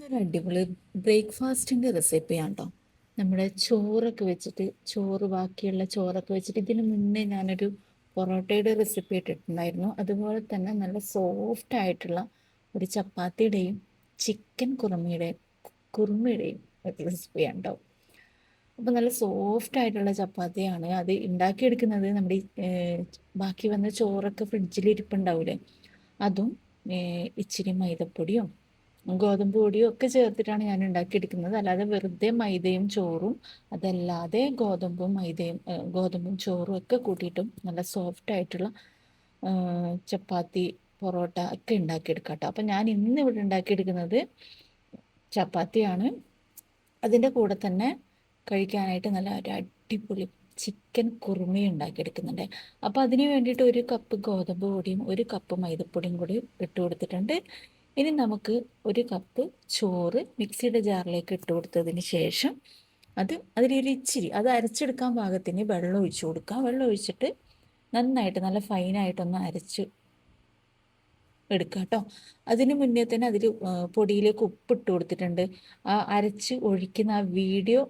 ഇന്നൊരു അടിപൊളി ബ്രേക്ക്ഫാസ്റ്റിന്റെ റെസിപ്പിയാണ് കേട്ടോ നമ്മുടെ ചോറൊക്കെ വെച്ചിട്ട് ചോറ് ബാക്കിയുള്ള ചോറൊക്കെ വെച്ചിട്ട് ഇതിന് മുന്നേ ഞാനൊരു പൊറോട്ടയുടെ റെസിപ്പി ഇട്ടിട്ടുണ്ടായിരുന്നു. അതുപോലെ തന്നെ നല്ല സോഫ്റ്റ് ആയിട്ടുള്ള ഒരു ചപ്പാത്തിയുടെയും ചിക്കൻ കുറുമയുടെയും കുറുമയുടെയും റെസിപ്പിയാണ് കേട്ടോ അപ്പോൾ നല്ല സോഫ്റ്റ് ആയിട്ടുള്ള ചപ്പാത്തിയാണ് അത് ഉണ്ടാക്കിയെടുക്കുന്നത്. നമ്മുടെ ബാക്കി വന്ന ചോറൊക്കെ ഫ്രിഡ്ജിൽ ഇരിപ്പുണ്ടാവില്ലേ അതും ഇച്ചിരി മൈദപ്പൊടിയും ഗോതമ്പ് പൊടിയും ഒക്കെ ചേർത്തിട്ടാണ് ഞാൻ ഉണ്ടാക്കിയെടുക്കുന്നത്. അല്ലാതെ വെറുതെ മൈദയും ചോറും അതല്ലാതെ ഗോതമ്പും മൈദയും ഗോതമ്പും ചോറും ഒക്കെ കൂട്ടിയിട്ടും നല്ല സോഫ്റ്റ് ആയിട്ടുള്ള ചപ്പാത്തി പൊറോട്ട ഒക്കെ ഉണ്ടാക്കിയെടുക്കാം കേട്ടോ. അപ്പം ഞാൻ ഇന്ന് ഇവിടെ ഉണ്ടാക്കിയെടുക്കുന്നത് ചപ്പാത്തിയാണ്. അതിന്റെ കൂടെ തന്നെ കഴിക്കാനായിട്ട് നല്ല ഒരു അടിപൊളി ചിക്കൻ കുറുമി ഉണ്ടാക്കിയെടുക്കുന്നുണ്ട്. അപ്പോൾ അതിന് വേണ്ടിയിട്ട് ഒരു കപ്പ് ഗോതമ്പ് പൊടിയും ഒരു കപ്പ് മൈദപ്പൊടിയും കൂടി ഇട്ട് കൊടുത്തിട്ടുണ്ട്. ഇനി നമുക്ക് ഒരു കപ്പ് ചോറ് മിക്സിയുടെ ജാറിലേക്ക് ഇട്ട് കൊടുത്തതിന് ശേഷം അത് അതിലൊരു ഇച്ചിരി അത് അരച്ചെടുക്കാൻ പാകത്തിന് വെള്ളം ഒഴിച്ചു കൊടുക്കാം വെള്ളം ഒഴിച്ചിട്ട് നന്നായിട്ട് നല്ല ഫൈനായിട്ടൊന്ന് അരച്ച് എടുക്കുക കേട്ടോ അതിന് മുന്നേ തന്നെ അതിൽ പൊടിയിലേക്ക് ഉപ്പിട്ട് കൊടുത്തിട്ടുണ്ട്. ആ അരച്ച് ഒഴിക്കുന്ന ആ വീഡിയോ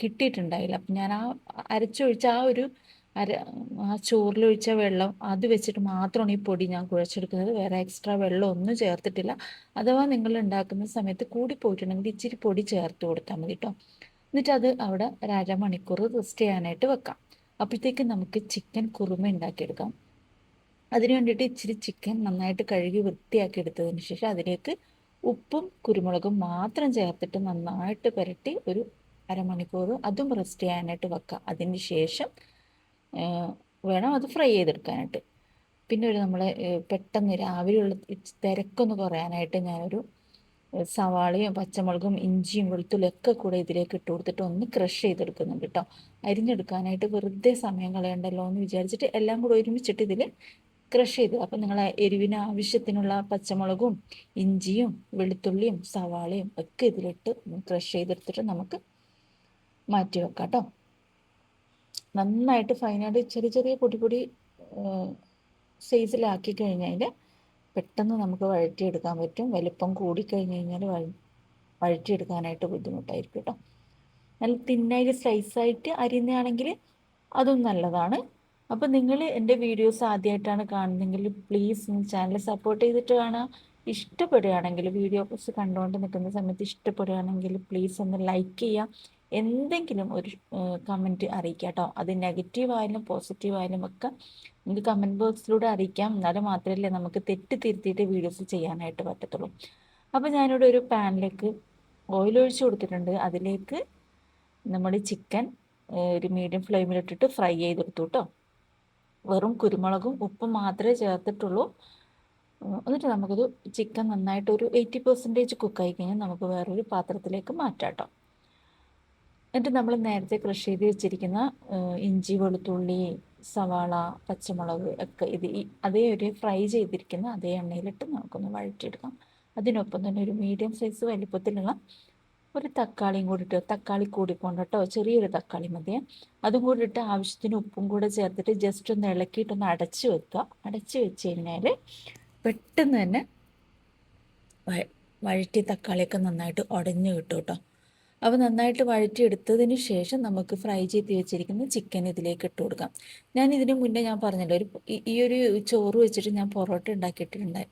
കിട്ടിയിട്ടുണ്ടായില്ല. അപ്പം ഞാൻ ആ അരച്ചൊഴിച്ച ആ ഒരു അര ആ ചോറിലൊഴിച്ച വെള്ളം അത് വെച്ചിട്ട് മാത്രമാണ് ഈ പൊടി ഞാൻ കുഴച്ചെടുക്കുന്നത്. വേറെ എക്സ്ട്രാ വെള്ളം ഒന്നും ചേർത്തിട്ടില്ല. അഥവാ നിങ്ങൾ ഉണ്ടാക്കുന്ന സമയത്ത് കൂടി പോയിട്ടുണ്ടെങ്കിൽ ഇച്ചിരി പൊടി ചേർത്ത് കൊടുത്താൽ മതി കേട്ടോ എന്നിട്ട് അത് അവിടെ ഒരു അരമണിക്കൂർ റെസ്റ്റ് ചെയ്യാനായിട്ട് വെക്കാം. അപ്പോഴത്തേക്ക് നമുക്ക് ചിക്കൻ കുറുമ ഉണ്ടാക്കിയെടുക്കാം. അതിന് വേണ്ടിയിട്ട് ഇച്ചിരി ചിക്കൻ നന്നായിട്ട് കഴുകി വൃത്തിയാക്കി എടുത്തതിന് ശേഷം അതിലേക്ക് ഉപ്പും കുരുമുളകും മാത്രം ചേർത്തിട്ട് നന്നായിട്ട് പുരട്ടി ഒരു അരമണിക്കൂർ അതും റെസ്റ്റ് ചെയ്യാനായിട്ട് വെക്കാം. അതിന് ശേഷം വേണം അത് ഫ്രൈ ചെയ്തെടുക്കാനായിട്ട്. പിന്നെ ഒരു നമ്മൾ പെട്ടെന്ന് രാവിലെയുള്ള തിരക്കൊന്ന് കുറയാനായിട്ട് ഞാനൊരു സവാളയും പച്ചമുളകും ഇഞ്ചിയും വെളുത്തുള്ളിയും ഒക്കെ കൂടെ ഇതിലേക്ക് ഇട്ട് കൊടുത്തിട്ട് ഒന്ന് ക്രഷ് ചെയ്തെടുക്കുന്നുണ്ട് കേട്ടോ അരിഞ്ഞെടുക്കാനായിട്ട് വെറുതെ സമയം കളയണ്ടല്ലോ എന്ന് വിചാരിച്ചിട്ട് എല്ലാം കൂടെ ഒരുമിച്ചിട്ട് ഇതിൽ ക്രഷ് ചെയ്ത്. അപ്പം നിങ്ങൾ എരിവിന് ആവശ്യത്തിനുള്ള പച്ചമുളകും ഇഞ്ചിയും വെളുത്തുള്ളിയും സവാളയും ഒക്കെ ഇതിലിട്ട് ക്രഷ് ചെയ്തെടുത്തിട്ട് നമുക്ക് മാറ്റി വെക്കാം കേട്ടോ നന്നായിട്ട് ഫൈനായിട്ട് ചെറിയ ചെറിയ പൊടി പൊടി സൈസിലാക്കി കഴിഞ്ഞാൽ പെട്ടെന്ന് നമുക്ക് വഴറ്റിയെടുക്കാൻ പറ്റും. വലിപ്പം കൂടിക്കഴിഞ്ഞ് കഴിഞ്ഞാൽ വഴ വഴറ്റിയെടുക്കാനായിട്ട് ബുദ്ധിമുട്ടായിരിക്കും കേട്ടോ. നല്ല തിന്നായിട്ട് സ്ലൈസായിട്ട് അരിയുന്നതാണെങ്കിൽ അതും നല്ലതാണ്. അപ്പോൾ നിങ്ങൾ എന്റെ വീഡിയോസ് ആദ്യമായിട്ടാണ് കാണുന്നതെങ്കിൽ പ്ലീസ് ചാനൽ സപ്പോർട്ട് ചെയ്തിട്ട് കാണാം ഇഷ്ടപ്പെടുകയാണെങ്കിൽ വീഡിയോസ് കണ്ടുകൊണ്ട് നിൽക്കുന്ന സമയത്ത് ഇഷ്ടപ്പെടുകയാണെങ്കിൽ പ്ലീസ് ഒന്ന് ലൈക്ക് ചെയ്യുക. എന്തെങ്കിലും ഒരു കമന്റ് അറിയിക്കാം കേട്ടോ അത് നെഗറ്റീവ് ആയാലും പോസിറ്റീവ് ആയാലും ഒക്കെ നമുക്ക് കമന്റ് ബോക്സിലൂടെ അറിയിക്കാം. എന്നാലും മാത്രമല്ലേ നമുക്ക് തെറ്റ് തിരുത്തിയിട്ട് വീഡിയോസ് ചെയ്യാനായിട്ട് പറ്റത്തുള്ളൂ. അപ്പോൾ ഞാനിവിടെ ഒരു പാനിലേക്ക് ഓയിൽ ഒഴിച്ച് കൊടുത്തിട്ടുണ്ട്. അതിലേക്ക് നമ്മൾ ചിക്കൻ ഒരു മീഡിയം ഫ്ലെയിമിലിട്ടിട്ട് ഫ്രൈ ചെയ്തെടുത്തു കേട്ടോ വെറും കുരുമുളകും ഉപ്പും മാത്രമേ ചേർത്തിട്ടുള്ളൂ. എന്നിട്ട് നമുക്കത് ചിക്കൻ നന്നായിട്ട് ഒരു എയ്റ്റി പെർസെന്റേജ് കുക്കായി കഴിഞ്ഞാൽ നമുക്ക് വേറൊരു പാത്രത്തിലേക്ക് മാറ്റാം കേട്ടോ എന്നിട്ട് നമ്മൾ നേരത്തെ കൃഷി ചെയ്ത് വെച്ചിരിക്കുന്ന ഇഞ്ചി വെളുത്തുള്ളി സവാള പച്ചമുളക് ഒക്കെ ഇത് അതേ ഒരു ഫ്രൈ ചെയ്തിരിക്കുന്ന അതേ എണ്ണയിലിട്ട് നമുക്കൊന്ന് വഴറ്റിയെടുക്കാം. അതിനൊപ്പം തന്നെ ഒരു മീഡിയം സൈസ് വലിപ്പത്തിലുള്ള ഒരു തക്കാളിയും കൂടി ഇട്ട് തക്കാളി കൂടിക്കൊണ്ട് കേട്ടോ ചെറിയൊരു തക്കാളി മതിയെ. അതും കൂടി ഇട്ട് ആവശ്യത്തിന് ഉപ്പും കൂടെ ചേർത്തിട്ട് ജസ്റ്റ് ഒന്ന് ഇളക്കിയിട്ടൊന്ന് അടച്ചു വെക്കുക. അടച്ചു വെച്ച് കഴിഞ്ഞാൽ പെട്ടെന്ന് തന്നെ വഴറ്റി തക്കാളിയൊക്കെ നന്നായിട്ട് ഉടഞ്ഞു കിട്ടും കേട്ടോ. അപ്പോൾ നന്നായിട്ട് വഴറ്റിയെടുത്തതിന് ശേഷം നമുക്ക് ഫ്രൈ ചെയ്ത് വെച്ചിരിക്കുന്ന ചിക്കൻ ഇതിലേക്ക് ഇട്ട് കൊടുക്കാം. ഞാൻ ഇതിന് മുന്നേ ഞാൻ പറഞ്ഞല്ലോ ഒരു ഈ ഒരു ചോറ് വെച്ചിട്ട് ഞാൻ പൊറോട്ട ഉണ്ടാക്കിയിട്ടുണ്ടായി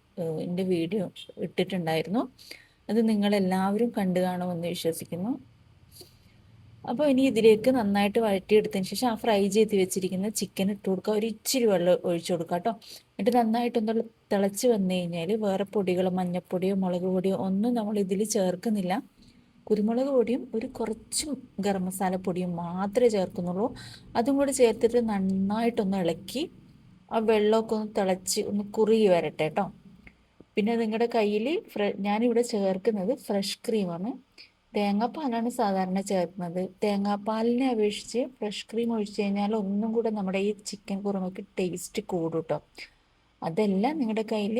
എന്റെ വീഡിയോ ഇട്ടിട്ടുണ്ടായിരുന്നു. അത് നിങ്ങളെല്ലാവരും കണ്ടു കാണുമെന്ന് വിശ്വസിക്കുന്നു. അപ്പോൾ ഇനി ഇതിലേക്ക് നന്നായിട്ട് വഴറ്റിയെടുത്തതിന് ശേഷം ആ ഫ്രൈ ചെയ്ത് വെച്ചിരിക്കുന്ന ചിക്കൻ ഇട്ട് കൊടുക്കുക. ഒരു ഇച്ചിരി വെള്ളം ഒഴിച്ചു കൊടുക്കുക കേട്ടോ. എന്നിട്ട് നന്നായിട്ടൊന്ന് തിളച്ച് വന്നു കഴിഞ്ഞാൽ വേറെ പൊടികളോ മഞ്ഞപ്പൊടിയോ മുളക് പൊടിയോ ഒന്നും നമ്മൾ ഇതിൽ ചേർക്കുന്നില്ല. കുരുമുളക് പൊടിയും ഒരു കുറച്ചും ഗരം മസാല പൊടിയും മാത്രമേ ചേർക്കുന്നുള്ളൂ. അതും കൂടി ചേർത്തിട്ട് നന്നായിട്ടൊന്ന് ഇളക്കി ആ വെള്ളമൊക്കെ ഒന്ന് തിളച്ച് ഒന്ന് കുറുകി വരട്ടെ കേട്ടോ പിന്നെ നിങ്ങളുടെ കയ്യിൽ ഫ്ര ഞാനിവിടെ ചേർക്കുന്നത് ഫ്രഷ് ക്രീമാണ്. തേങ്ങാപ്പാലാണ് സാധാരണ ചേർക്കുന്നത്. തേങ്ങാപ്പാലിനെ അപേക്ഷിച്ച് ഫ്രഷ് ക്രീം ഒഴിച്ച് കഴിഞ്ഞാൽ ഒന്നും കൂടെ നമ്മുടെ ഈ ചിക്കൻ കുറുമയ്ക്ക് ടേസ്റ്റ് കൂടും കേട്ടോ അതെല്ലാം നിങ്ങളുടെ കയ്യിൽ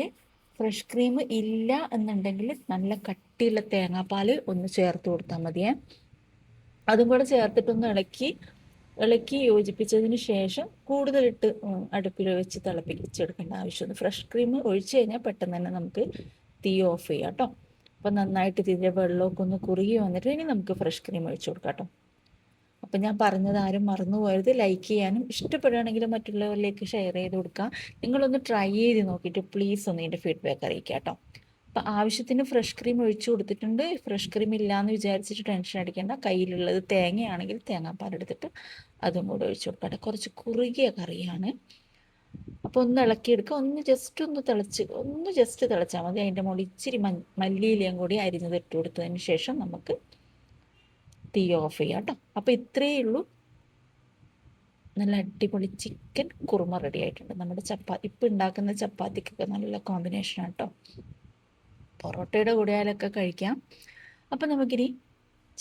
ഫ്രഷ് ക്രീം ഇല്ല എന്നുണ്ടെങ്കിൽ നല്ല കട്ടിയുള്ള തേങ്ങാപ്പാൽ ഒന്ന് ചേർത്ത് കൊടുത്താൽ മതിയേ. അതും കൂടെ ചേർത്തിട്ടൊന്ന് ഇളക്കി ഇളക്കി യോജിപ്പിച്ചതിന് ശേഷം കൂടുതലിട്ട് അടുപ്പിൽ വെച്ച് തിളപ്പിച്ചെടുക്കേണ്ട ആവശ്യമുണ്ട് ഫ്രഷ് ക്രീം ഒഴിച്ചു കഴിഞ്ഞാൽ പെട്ടെന്ന് തന്നെ നമുക്ക് തീ ഓഫ് ചെയ്യാം കേട്ടോ. അപ്പം നന്നായിട്ട് ഇതിന്റെ വെള്ളമൊക്കെ ഒന്ന് കുറുകി വന്നിട്ട് ഇനി നമുക്ക് ഫ്രഷ് ക്രീം ഒഴിച്ചു കൊടുക്കാം കേട്ടോ. അപ്പം ഞാൻ പറഞ്ഞത് ആരും മറന്നു പോയത് ലൈക്ക് ചെയ്യാനും ഇഷ്ടപ്പെടുകയാണെങ്കിൽ മറ്റുള്ളവരിലേക്ക് ഷെയർ ചെയ്ത് കൊടുക്കുക നിങ്ങളൊന്ന് ട്രൈ ചെയ്ത് നോക്കിയിട്ട് പ്ലീസ് ഒന്ന് എന്റെ ഫീഡ്ബാക്ക് അറിയിക്കുക കേട്ടോ. അപ്പം ആവശ്യത്തിന് ഫ്രഷ് ക്രീം ഒഴിച്ചു കൊടുത്തിട്ടുണ്ട്. ഫ്രഷ് ക്രീം ഇല്ല എന്ന് വിചാരിച്ചിട്ട് ടെൻഷൻ അടിക്കേണ്ട. കയ്യിലുള്ളത് തേങ്ങയാണെങ്കിൽ തേങ്ങാപ്പാലെടുത്തിട്ട് അതും കൂടെ ഒഴിച്ചു കൊടുക്കട്ടെ കുറച്ച് കുറുകിയ കറിയാണ്. അപ്പോൾ ഒന്ന് ഇളക്കിയെടുക്കുക. ഒന്ന് ജസ്റ്റ് ഒന്ന് തിളച്ച് ഒന്ന് ജസ്റ്റ് തിളച്ചാൽ മതി. അതിന്റെ മുകളിൽ ഇച്ചിരി മല്ലിയിലയും കൂടി അരിഞ്ഞത് ഇട്ട് കൊടുത്തതിന് ശേഷം നമുക്ക് തീ ഓഫ് ചെയ്യാം കേട്ടോ. അപ്പോൾ ഇത്രയേ ഉള്ളൂ. നല്ല അടിപൊളി ചിക്കൻ കുറുമ റെഡി ആയിട്ടുണ്ട്. നമ്മുടെ ചപ്പാത്തി ഇപ്പം ഉണ്ടാക്കുന്ന ചപ്പാത്തിക്കൊക്കെ നല്ല കോമ്പിനേഷനാണ് കേട്ടോ. പൊറോട്ടയുടെ കൂടെയാലൊക്കെ കഴിക്കാം. അപ്പം നമുക്കിനി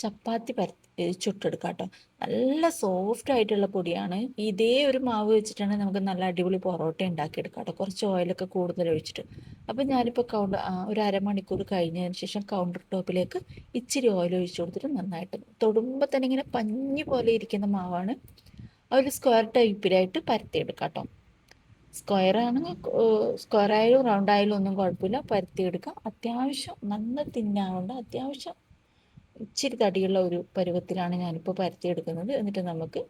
ചപ്പാത്തി പരത്തി ചുട്ടെടുക്കാം കേട്ടോ നല്ല സോഫ്റ്റ് ആയിട്ടുള്ള പൊടിയാണ്. ഇതേ ഒരു മാവ് വെച്ചിട്ടാണ് നമുക്ക് നല്ല അടിപൊളി പൊറോട്ട ഉണ്ടാക്കിയെടുക്കാം കേട്ടോ കുറച്ച് ഓയിലൊക്കെ കൂടുതൽ ഒഴിച്ചിട്ട്. അപ്പം ഞാനിപ്പോൾ കൗണ്ട് ഒരു അരമണിക്കൂർ കഴിഞ്ഞതിന് ശേഷം കൗണ്ടർ ടോപ്പിലേക്ക് ഇച്ചിരി ഓയിൽ ഒഴിച്ചു കൊടുത്തിട്ട് നന്നായിട്ട് തൊടുമ്പോൾ തന്നെ ഇങ്ങനെ പഞ്ഞി പോലെ ഇരിക്കുന്ന മാവാണ്. ഒരു സ്ക്വയർ ടൈപ്പിലായിട്ട് പരത്തിയെടുക്കാം കേട്ടോ സ്ക്വയർ ആണെങ്കിൽ സ്ക്വയർ ആയാലും റൗണ്ട് ആയാലും ഒന്നും കുഴപ്പമില്ല. പരത്തിയെടുക്കാം. അത്യാവശ്യം നല്ല തിന്നാവേണ്ട അത്യാവശ്യം ഇച്ചിരി തടിയുള്ള ഒരു പരുവത്തിലാണ് ഞാനിപ്പോൾ പരത്തിയെടുക്കുന്നത്. എന്നിട്ട് നമുക്ക്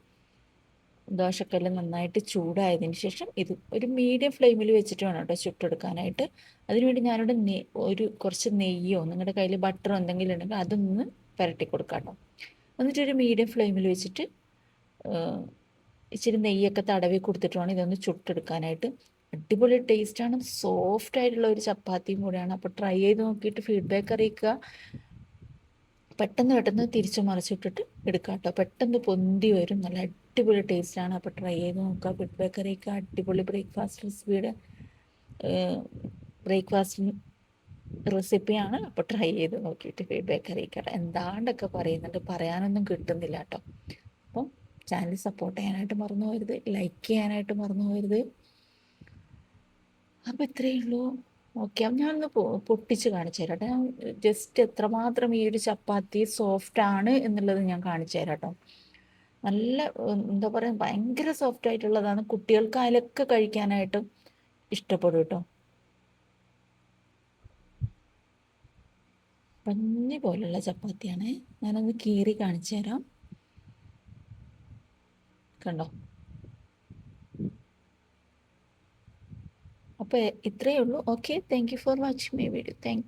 ദോശക്കല്ല് നന്നായിട്ട് ചൂടായതിന് ശേഷം ഇത് ഒരു മീഡിയം ഫ്ലെയിമിൽ വെച്ചിട്ട് വേണം കേട്ടോ ചുട്ടെടുക്കാനായിട്ട്. അതിനുവേണ്ടി ഞാനിവിടെ നെ ഒരു കുറച്ച് നെയ്യോ നിങ്ങളുടെ കയ്യിൽ ബട്ടറോ എന്തെങ്കിലും ഉണ്ടെങ്കിൽ അതൊന്ന് പുരട്ടി കൊടുക്കാം കേട്ടോ. എന്നിട്ട് ഒരു മീഡിയം ഫ്ലെയിമിൽ വെച്ചിട്ട് ഇച്ചിരി നെയ്യൊക്കെ തടവി കൊടുത്തിട്ട് വേണം ഇതൊന്ന് ചുട്ടെടുക്കാനായിട്ട്. അടിപൊളി ടേസ്റ്റാണ്. സോഫ്റ്റ് ആയിട്ടുള്ള ഒരു ചപ്പാത്തിയും കൂടെയാണ്. അപ്പോൾ ട്രൈ ചെയ്ത് നോക്കിയിട്ട് ഫീഡ്ബാക്ക് അറിയിക്കുക. പെട്ടെന്ന് പെട്ടെന്ന് തിരിച്ചു മറിച്ചിട്ടിട്ട് എടുക്കാം കേട്ടോ. പെട്ടെന്ന് പൊന്തി വരും. നല്ല അടിപൊളി ടേസ്റ്റാണ് അപ്പോൾ ട്രൈ ചെയ്ത് നോക്കുക ഫുഡ് ബേക്കറിക്ക് അടിപൊളി ബ്രേക്ക്ഫാസ്റ്റ് റെസിപ്പിയുടെ ബ്രേക്ക്ഫാസ്റ്റിന് റെസിപ്പിയാണ് അപ്പോൾ ട്രൈ ചെയ്ത് നോക്കിയിട്ട് ഫീഡ്ബാക്ക് അറിയിക്കട്ടെ എന്താണ്ടൊക്കെ പറയുന്നുണ്ട്. പറയാനൊന്നും കിട്ടുന്നില്ല കേട്ടോ. അപ്പം ചാനൽ സപ്പോർട്ട് ചെയ്യാനായിട്ട് മറന്നു പോകരുത്. ലൈക്ക് ചെയ്യാനായിട്ട് മറന്നു പോകരുത്. അപ്പോൾ ഇത്രയേ ഉള്ളൂ. ഓക്കെ ഞാനൊന്ന് പൊട്ടിച്ച് കാണിച്ചു തരാം ഞാൻ ജസ്റ്റ് എത്രമാത്രം ഈ ഒരു ചപ്പാത്തി സോഫ്റ്റ് ആണ് എന്നുള്ളത് ഞാൻ കാണിച്ചു തരാം കേട്ടോ. നല്ല എന്താ പറയുക ഭയങ്കര സോഫ്റ്റ് ആയിട്ടുള്ളതാണ്. കുട്ടികൾക്ക് അതിലൊക്കെ കഴിക്കാനായിട്ടും ഇഷ്ടപ്പെടും കേട്ടോ. പഞ്ഞി പോലുള്ള ചപ്പാത്തിയാണ്. ഞാനൊന്ന് കീറി കാണിച്ചു തരാം. കണ്ടോ? അപ്പോൾ ഇത്രയേ ഉള്ളൂ. Okay thank you for watching my video thank